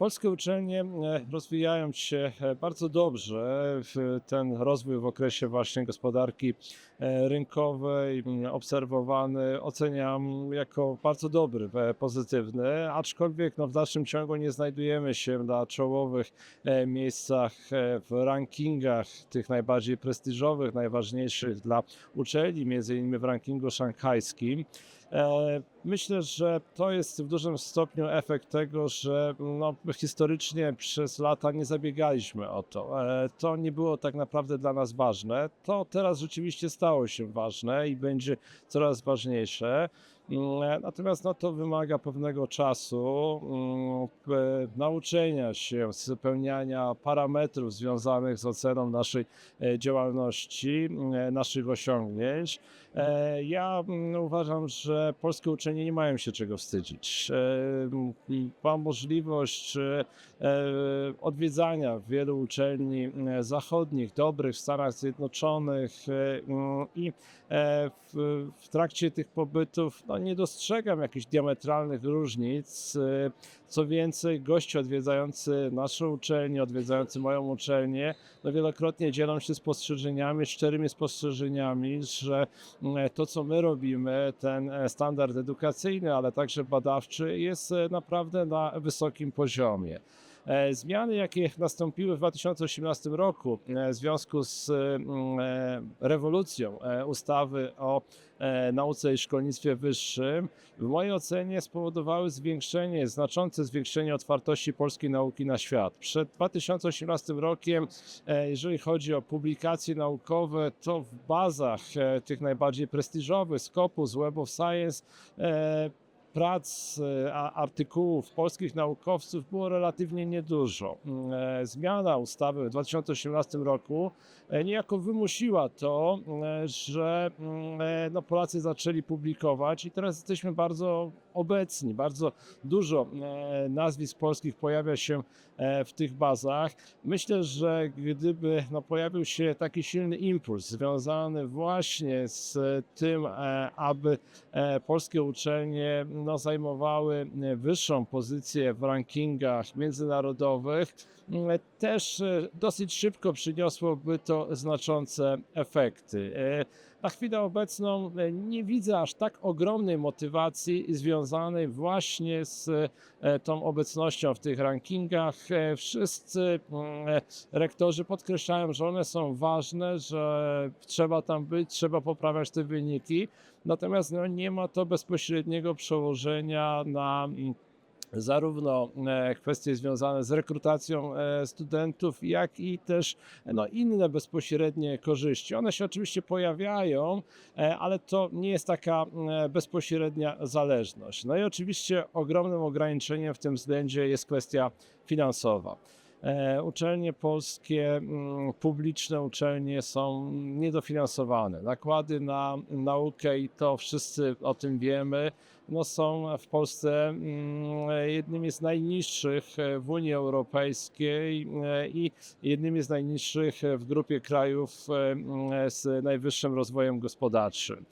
Polskie uczelnie e, rozwijają się e, bardzo dobrze. Ten rozwój w okresie właśnie gospodarki e, rynkowej obserwowany oceniam jako bardzo dobry, pozytywny, aczkolwiek no, w dalszym ciągu nie znajdujemy się na czołowych miejscach w rankingach tych najbardziej prestiżowych, najważniejszych dla uczelni, między innymi w rankingu szanghajskim. Myślę, że to jest w dużym stopniu efekt tego, że no, historycznie przez lata nie zabiegaliśmy o to. E, To nie było tak naprawdę dla nas ważne. To teraz rzeczywiście stało się ważne i będzie coraz ważniejsze. Mm, Natomiast no, to wymaga pewnego czasu, mm, nauczenia się, spełniania parametrów związanych z oceną naszej e, działalności, mm, naszych osiągnięć. E, Ja mm, uważam, że polskie uczelnie nie mają się czego wstydzić. E, m, Mam możliwość e, e, odwiedzania wielu uczelni e, zachodnich, dobrych w Stanach Zjednoczonych e, mm, i e, w, w trakcie tych pobytów no, nie dostrzegam jakichś diametralnych różnic. E, Co więcej, goście odwiedzający naszą uczelnię, odwiedzający moją uczelnię, no wielokrotnie dzielą się spostrzeżeniami, szczerymi spostrzeżeniami, że mm, to, co my robimy, ten e, standard edukacyjny, ale także badawczy, jest e, naprawdę na wysokim poziomie. E, Zmiany, jakie nastąpiły w 2018 roku e, w związku z e, rewolucją ustawy o nauce i szkolnictwie wyższym, w mojej ocenie spowodowały zwiększenie, znaczące zwiększenie otwartości polskiej nauki na świat. Przed 2018 rokiem, jeżeli chodzi o publikacje naukowe, to w bazach tych najbardziej prestiżowych, Scopus, Web of Science, prac, e, artykułów polskich naukowców było relatywnie niedużo. Mm, e, Zmiana ustawy w 2018 roku e, niejako wymusiła to, e, że mm, no, Polacy zaczęli publikować i teraz jesteśmy bardzo obecni, bardzo dużo nazwisk polskich pojawia się w tych bazach. Myślę, że gdyby no, pojawił się taki silny impuls związany właśnie z tym, aby polskie uczelnie no, zajmowały e, wyższą pozycję w rankingach międzynarodowych, m, też e, dosyć szybko przyniosłoby to znaczące efekty. Na chwilę obecną e, nie widzę aż tak ogromnej motywacji związanej właśnie z e, tą obecnością w tych rankingach. E, Wszyscy mm, rektorzy podkreślają, że one są ważne, że trzeba tam być, trzeba poprawiać te wyniki. Natomiast no, nie ma to bezpośredniego przełożenia na mm, zarówno e, kwestie związane z rekrutacją e, studentów, jak i też no, inne bezpośrednie korzyści. One się oczywiście pojawiają, e, ale to nie jest taka e, bezpośrednia zależność. No i oczywiście ogromnym ograniczeniem w tym względzie jest kwestia finansowa. E, Uczelnie polskie, mm, publiczne uczelnie są niedofinansowane. Nakłady na naukę, i to wszyscy o tym wiemy, no są w Polsce mm, jednymi z najniższych w Unii Europejskiej e, i jednymi z najniższych w grupie krajów e, mm, z najwyższym rozwojem gospodarczym.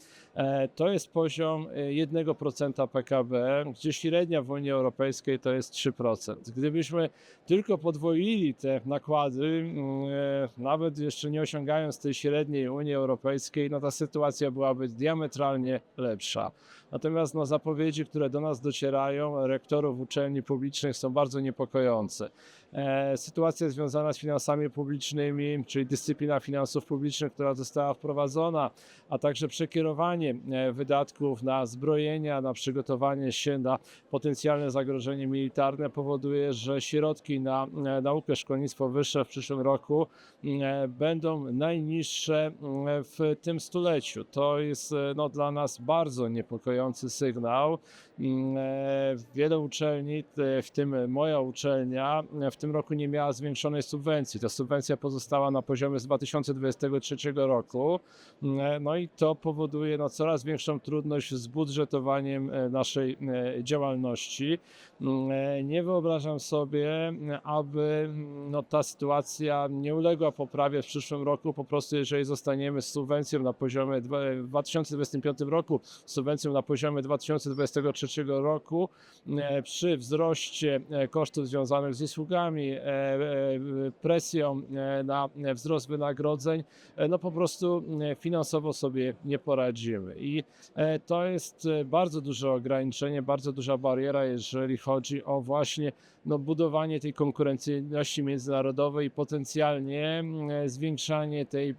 To jest poziom e, 1% PKB, gdzie średnia w Unii Europejskiej to jest 3%. Gdybyśmy tylko podwoili te nakłady, mm, e, nawet jeszcze nie osiągając tej średniej Unii Europejskiej, no ta sytuacja byłaby diametralnie lepsza. Natomiast no, zapowiedzi, które do nas docierają, rektorów uczelni publicznych są bardzo niepokojące. E, Sytuacja związana z finansami publicznymi, czyli dyscyplina finansów publicznych, która została wprowadzona, a także przekierowanie e, wydatków na zbrojenia, na przygotowanie się na potencjalne zagrożenie militarne powoduje, że środki na e, naukę, szkolnictwo wyższe w przyszłym roku e, będą najniższe e, w tym stuleciu. To jest e, no, dla nas bardzo niepokojący sygnał. Wiele uczelni, w tym moja uczelnia, w tym roku nie miała zwiększonej subwencji. Ta subwencja pozostała na poziomie z 2023 roku. No i to powoduje no, coraz większą trudność z budżetowaniem naszej działalności. Nie wyobrażam sobie, aby no, ta sytuacja nie uległa poprawie w przyszłym roku. Po prostu, jeżeli zostaniemy z subwencją na poziomie w 2025 roku, subwencją na poziomie 2023 roku e, przy wzroście e, kosztów związanych z usługami, e, presją na wzrost wynagrodzeń, no po prostu finansowo sobie nie poradzimy. I to jest bardzo duże ograniczenie, bardzo duża bariera, jeżeli chodzi o właśnie no, budowanie tej konkurencyjności międzynarodowej i potencjalnie e, zwiększanie tej,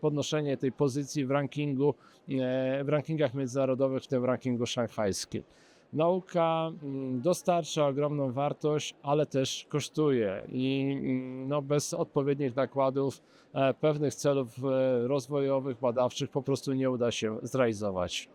podnoszenie tej pozycji w rankingu, e, w rankingach międzynarodowych, w tym rankingu szanghajskim. Nauka mm, dostarcza ogromną wartość, ale też kosztuje i mm, no, bez odpowiednich nakładów e, pewnych celów rozwojowych, badawczych po prostu nie uda się zrealizować.